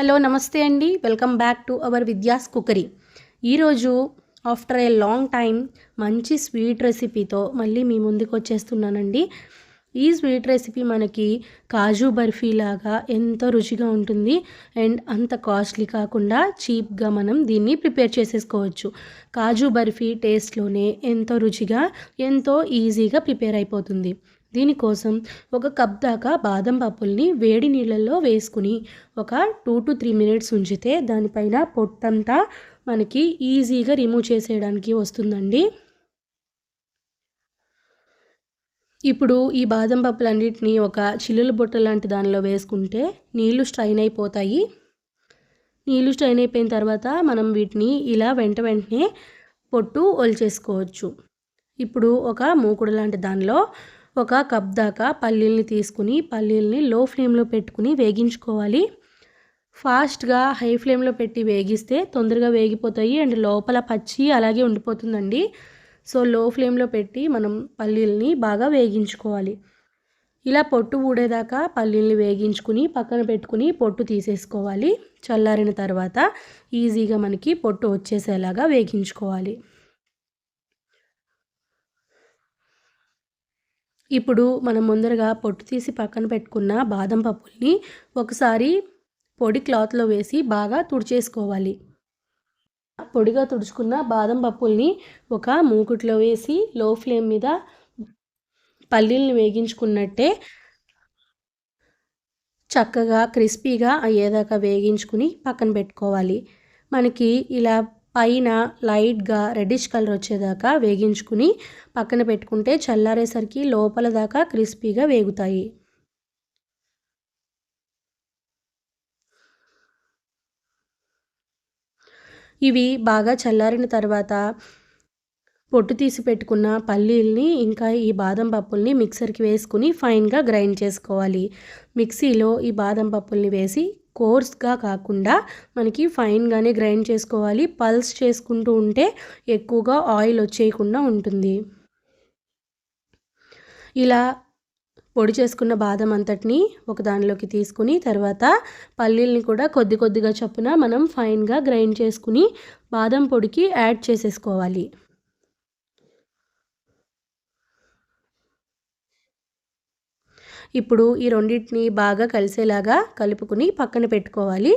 Hello నమస్తే అండి. Welcome back to our Vidya's cookery. ఈరోజు ఆఫ్టర్ ఏ లాంగ్ టైం మంచి స్వీట్ రెసిపీతో మళ్ళీ మీ ముందుకు వచ్చేస్తున్నానండి. ఈ స్వీట్ రెసిపీ మనకి కాజు బర్ఫీ లాగా ఎంతో రుచిగా ఉంటుంది. అండ్ అంత కాస్ట్లీ కాకుండా చీప్గా మనం దీన్ని ప్రిపేర్ చేసేసుకోవచ్చు. కాజు బర్ఫీ టేస్ట్లోనే ఎంతో రుచిగా ఎంతో ఈజీగా ప్రిపేర్ అయిపోతుంది. దీనికోసం ఒక కప్ దాకా బాదం పప్పుల్ని వేడి నీళ్ళల్లో వేసుకుని ఒక టూ టు త్రీ మినిట్స్ ఉంచితే దానిపైన పొట్టంతా మనకి ఈజీగా రిమూవ్ చేసేయడానికి వస్తుందండి. ఇప్పుడు ఈ బాదం పప్పులన్నింటినీ ఒక చిల్లుల బుట్ట లాంటి దానిలో వేసుకుంటే నీళ్ళు స్ట్రైన్ అయిపోతాయి. నీళ్ళు స్ట్రైన్ అయిపోయిన తర్వాత మనం వీటిని ఇలా వెంట వెంటనే పొట్టు ఒలిచేసుకోవచ్చు. ఇప్పుడు ఒక మూకుడు లాంటి దానిలో ఒక కప్ దాకా పల్లీల్ని తీసుకుని పల్లీల్ని లో ఫ్లేమ్లో పెట్టుకుని వేగించుకోవాలి. ఫాస్ట్గా హై ఫ్లేమ్లో పెట్టి వేగిస్తే తొందరగా వేగిపోతాయి అండ్ లోపల పచ్చి అలాగే ఉండిపోతుందండి. సో లో ఫ్లేమ్లో పెట్టి మనం పల్లీల్ని బాగా వేగించుకోవాలి. ఇలా పొట్టు ఊడేదాకా పల్లీల్ని వేగించుకుని పక్కన పెట్టుకుని పొట్టు తీసేసుకోవాలి. చల్లారిన తర్వాత ఈజీగా మనకి పొట్టు వచ్చేసేలాగా వేగించుకోవాలి. ఇప్పుడు మనం ముందరగా పొట్టు తీసి పక్కన పెట్టుకున్న బాదం పప్పుల్ని ఒకసారి పొడి క్లాత్లో వేసి బాగా తుడిచేసుకోవాలి. పొడిగా తుడుచుకున్న బాదం పప్పుల్ని ఒక మూకుట్లో వేసి లో ఫ్లేమ్ మీద పల్లీల్ని వేగించుకున్నట్టే చక్కగా క్రిస్పీగా అయ్యేదాకా వేగించుకుని పక్కన పెట్టుకోవాలి. మనకి ఇలా పైన లైట్గా రెడ్డిష్ కలర్ వచ్చేదాకా వేగించుకుని పక్కన పెట్టుకుంటే చల్లారేసరికి లోపల దాకా క్రిస్పీగా వేగుతాయి. ఇవి బాగా చల్లారిన తర్వాత పొట్టు తీసి పెట్టుకున్న పల్లీల్ని ఇంకా ఈ బాదం పప్పుల్ని మిక్సర్కి వేసుకుని ఫైన్గా గ్రైండ్ చేసుకోవాలి. మిక్సీలో ఈ బాదం పప్పుల్ని వేసి కోర్స్గా కాకుండా మనకి ఫైన్గానే గ్రైండ్ చేసుకోవాలి. పల్స్ చేసుకుంటూ ఉంటే ఎక్కువగా ఆయిల్ వచ్చేయకుండా ఉంటుంది. ఇలా పొడి చేసుకున్న బాదం అంతటిని ఒక దానిలోకి తీసుకుని తర్వాత పల్లీల్ని కూడా కొద్ది కొద్దిగా చొప్పున మనం ఫైన్గా గ్రైండ్ చేసుకుని బాదం పొడికి యాడ్ చేసేసుకోవాలి. ఇప్పుడు ఈ రెండింటిని బాగా కలిసేలాగా కలుపుకుని పక్కన పెట్టుకోవాలి.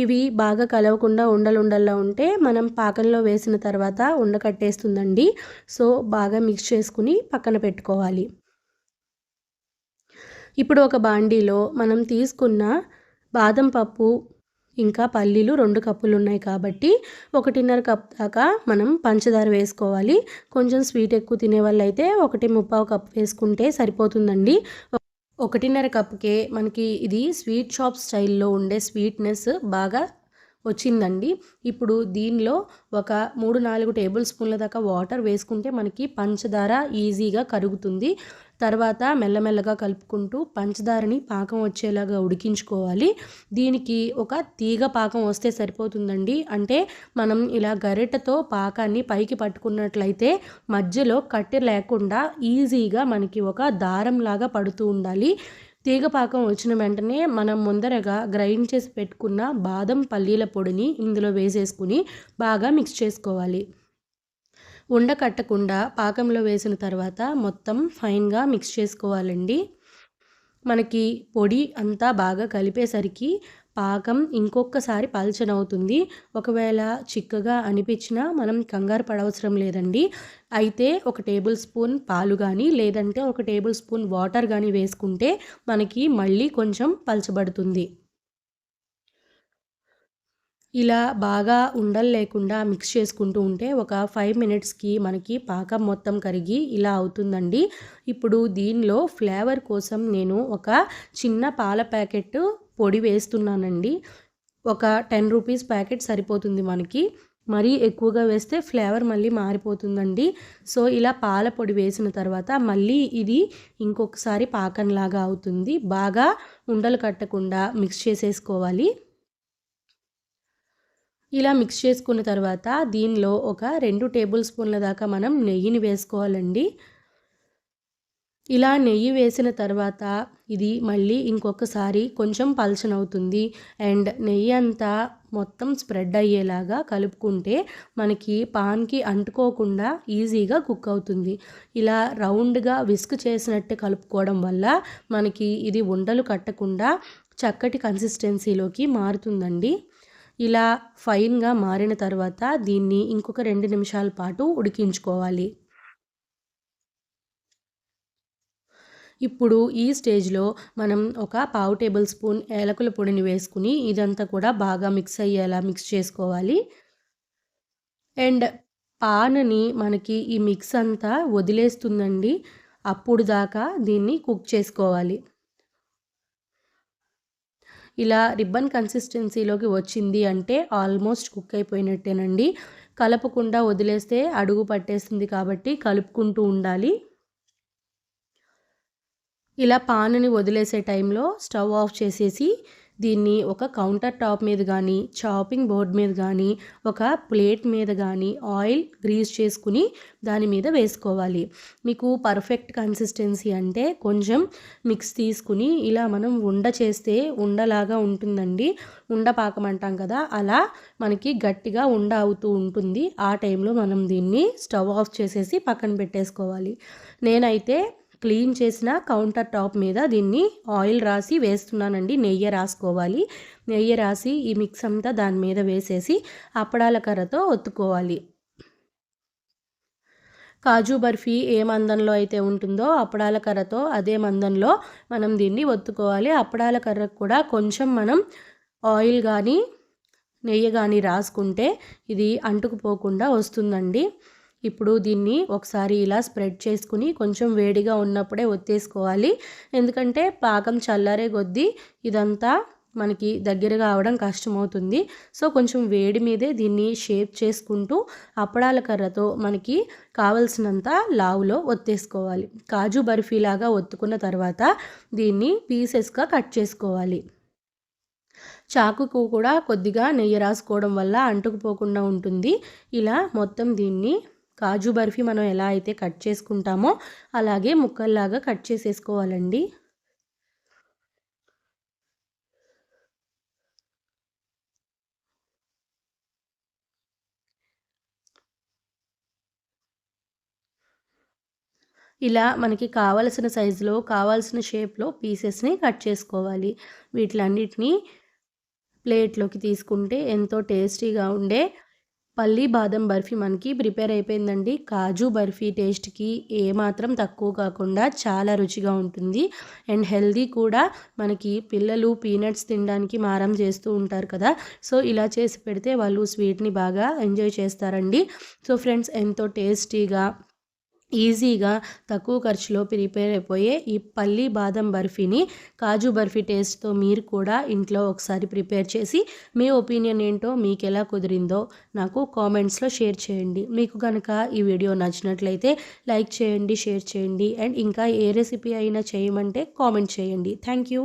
ఇవి బాగా కలవకుండా ఉండలుండల్లా ఉంటే మనం పాకంలో వేసిన తర్వాత ఉండకట్టేస్తుందండి సో బాగా మిక్స్ చేసుకుని పక్కన పెట్టుకోవాలి. ఇప్పుడు ఒక బాండీలో మనం తీసుకున్న బాదం పప్పు ఇంకా పల్లీలు రెండు కప్పులు ఉన్నాయి కాబట్టి ఒకటిన్నర కప్ దాకా మనం పంచదార వేసుకోవాలి. కొంచెం స్వీట్ ఎక్కువ తినే వాళ్ళైతే ఒకటి ముప్పావు కప్ వేసుకుంటే సరిపోతుందండి. ఒకటిన్నర కప్కే మనకి ఇది స్వీట్ షాప్ స్టైల్లో ఉండే స్వీట్నెస్ బాగా వచ్చిందండి. ఇప్పుడు దీనిలో ఒక మూడు నాలుగు టేబుల్ స్పూన్ల దాకా వాటర్ వేసుకుంటే మనకి పంచదార ఈజీగా కరుగుతుంది. తర్వాత మెల్లమెల్లగా కలుపుకుంటూ పంచదారని పాకం వచ్చేలాగా ఉడికించుకోవాలి. దీనికి ఒక తీగ పాకం వస్తే సరిపోతుందండి. అంటే మనం ఇలా గరిటతో పాకాన్ని పైకి పట్టుకున్నట్లయితే మధ్యలో కట్టె లేకుండా ఈజీగా మనకి ఒక దారం లాగా పడుతూ ఉండాలి. తీగపాకం వచ్చిన వెంటనే మనం ముందరగా గ్రైండ్ చేసి పెట్టుకున్న బాదం పల్లీల పొడిని ఇందులో వేసేసుకుని బాగా మిక్స్ చేసుకోవాలి. ఉండ కట్టకుండా పాకంలో వేసిన తర్వాత మొత్తం ఫైన్గా మిక్స్ చేసుకోవాలండి. మనకి పొడి అంతా బాగా కలిపేసరికి పాకం ఇంకొకసారి పల్చనవుతుంది. ఒకవేళ చిక్కగా అనిపించినా మనం కంగారు పడవసరం లేదండి. అయితే ఒక టేబుల్ స్పూన్ పాలు కానీ లేదంటే ఒక టేబుల్ స్పూన్ వాటర్ కానీ వేసుకుంటే మనకి మళ్ళీ కొంచెం పలచబడుతుంది. ఇలా బాగా ఉండలు లేకుండా మిక్స్ చేసుకుంటూ ఉంటే ఒక ఫైవ్ మినిట్స్కి మనకి పాకం మొత్తం కరిగి ఇలా అవుతుందండి. ఇప్పుడు దీనిలో ఫ్లేవర్ కోసం నేను ఒక చిన్న పాల ప్యాకెట్ పొడి వేస్తున్నానండి. ఒక టెన్ రూపీస్ ప్యాకెట్ సరిపోతుంది మనకి. మరీ ఎక్కువగా వేస్తే ఫ్లేవర్ మళ్ళీ మారిపోతుందండి. సో ఇలా పాల పొడి వేసిన తర్వాత మళ్ళీ ఇది ఇంకొకసారి పాకంలాగా అవుతుంది. బాగా ఉండలు కట్టకుండా మిక్స్ చేసేసుకోవాలి. ఇలా మిక్స్ చేసుకున్న తర్వాత దీనిలో ఒక రెండు టేబుల్ స్పూన్ల దాకా మనం నెయ్యిని వేసుకోవాలండి. ఇలా నెయ్యి వేసిన తర్వాత ఇది మళ్ళీ ఇంకొకసారి కొంచెం పలచనవుతుంది అండ్ నెయ్యి అంతా మొత్తం స్ప్రెడ్ అయ్యేలాగా కలుపుకుంటే మనకి పాన్కి అంటుకోకుండా ఈజీగా కుక్ అవుతుంది. ఇలా రౌండ్గా విస్క్ చేసినట్టు కలుపుకోవడం వల్ల మనకి ఇది ఉండలు కట్టకుండా చక్కటి కన్సిస్టెన్సీలోకి మారుతుందండి. ఇలా ఫైన్గా మారిన తర్వాత దీన్ని ఇంకొక రెండు నిమిషాల పాటు ఉడికించుకోవాలి. ఇప్పుడు ఈ స్టేజ్లో మనం ఒక పావు టేబుల్ స్పూన్ ఏలకుల పొడిని వేసుకుని ఇదంతా కూడా బాగా మిక్స్ అయ్యేలా మిక్స్ చేసుకోవాలి. అండ్ పాన్ని మనకి ఈ మిక్స్ అంతా వదిలేస్తుందండి. అప్పుడు దాకా దీన్ని కుక్ చేసుకోవాలి. ఇలా రిబ్బన్ కన్సిస్టెన్సీలోకి వచ్చింది అంటే ఆల్మోస్ట్ కుక్ అయిపోయినట్టేనండి. కలపకుండా వదిలేస్తే అడుగు పట్టేస్తుంది కాబట్టి కలుపుకుంటూ ఉండాలి. ఇలా పాన్ని వదిలేసే టైంలో స్టవ్ ఆఫ్ చేసేసి దీన్ని ఒక కౌంటర్ టాప్ మీద కానీ చాపింగ్ బోర్డ్ మీద కానీ ఒక ప్లేట్ మీద కానీ ఆయిల్ గ్రీస్ చేసుకుని దాని మీద వేసుకోవాలి. మీకు పర్ఫెక్ట్ కన్సిస్టెన్సీ అంటే కొంచెం మిక్స్ తీసుకుని ఇలా మనం ఉండ చేస్తే ఉండలాగా ఉంటుందండి. ఉండ పాకం అంటాం కదా అలా మనకి గట్టిగా ఉండ అవుతూ ఉంటుంది. ఆ టైంలో మనం దీన్ని స్టవ్ ఆఫ్ చేసేసి పక్కన పెట్టేసుకోవాలి. నేనైతే క్లీన్ చేసిన కౌంటర్ టాప్ మీద దీన్ని ఆయిల్ రాసి వేస్తున్నానండి. నెయ్యి రాసుకోవాలి. నెయ్యి రాసి ఈ మిక్స్ అంతా దాని మీద వేసేసి అప్పడాల కర్రతో ఒత్తుకోవాలి. కాజు బర్ఫీ ఏ మందంలో అయితే ఉంటుందో అప్పడాల కర్రతో అదే మందంలో మనం దీన్ని ఒత్తుకోవాలి. అప్పడాల కర్రకు కూడా కొంచెం మనం ఆయిల్ కానీ నెయ్యి కానీ రాసుకుంటే ఇది అంటుకుపోకుండా వస్తుందండి. ఇప్పుడు దీన్ని ఒకసారి ఇలా స్ప్రెడ్ చేసుకుని కొంచెం వేడిగా ఉన్నప్పుడే ఒత్తేసుకోవాలి. ఎందుకంటే పాకం చల్లారే కొద్దీ ఇదంతా మనకి దగ్గరగా అవడం కష్టమవుతుంది. సో కొంచెం వేడి మీదే దీన్ని షేప్ చేసుకుంటూ అప్పడాల కర్రతో మనకి కావలసినంత లావులో ఒత్తేసుకోవాలి. కాజు బర్ఫీలాగా ఒత్తుకున్న తర్వాత దీన్ని పీసెస్గా కట్ చేసుకోవాలి. చాకుకు కూడా కొద్దిగా నెయ్యి రాసుకోవడం వల్ల అంటుకుపోకుండా ఉంటుంది. ఇలా మొత్తం దీన్ని కాజు బర్ఫీ మనం ఎలా అయితే కట్ చేసుకుంటామో అలాగే ముక్కల్లాగా కట్ చేసేసుకోవాలండి. ఇలా మనకి కావలసిన సైజులో కావాల్సిన షేప్లో పీసెస్ని కట్ చేసుకోవాలి. వీటిలన్నిటినీ ప్లేట్లోకి తీసుకుంటే ఎంతో టేస్టీగా ఉండే పల్లీ బాదం బర్ఫీ మనకి ప్రిపేర్ అయిపోయిందండి. కాజు బర్ఫీ టేస్ట్కి ఏమాత్రం తక్కువ కాకుండా చాలా రుచిగా ఉంటుంది. అండ్ హెల్దీ కూడా మనకి పిల్లలు పీనట్స్ తినడానికి మారం చేస్తూ ఉంటారు కదా. సో ఇలా చేసి పెడితే వాళ్ళు స్వీట్ని బాగా ఎంజాయ్ చేస్తారండి. సో ఫ్రెండ్స్ ఎంతో టేస్టీగా ఈజీగా తక్కువ ఖర్చులో ప్రిపేర్ అయిపోయే ఈ పల్లి బాదం బర్ఫీని కాజు బర్ఫీ టేస్ట్తో మీరు కూడా ఇంట్లో ఒకసారి ప్రిపేర్ చేసి మీ ఒపీనియన్ ఏంటో మీకు ఎలా కుదిరిందో నాకు కామెంట్స్లో షేర్ చేయండి. మీకు కనుక ఈ వీడియో నచ్చినట్లయితే లైక్ చేయండి షేర్ చేయండి అండ్ ఇంకా ఏ రెసిపీ అయినా చేయమంటే కామెంట్ చేయండి. Thank you.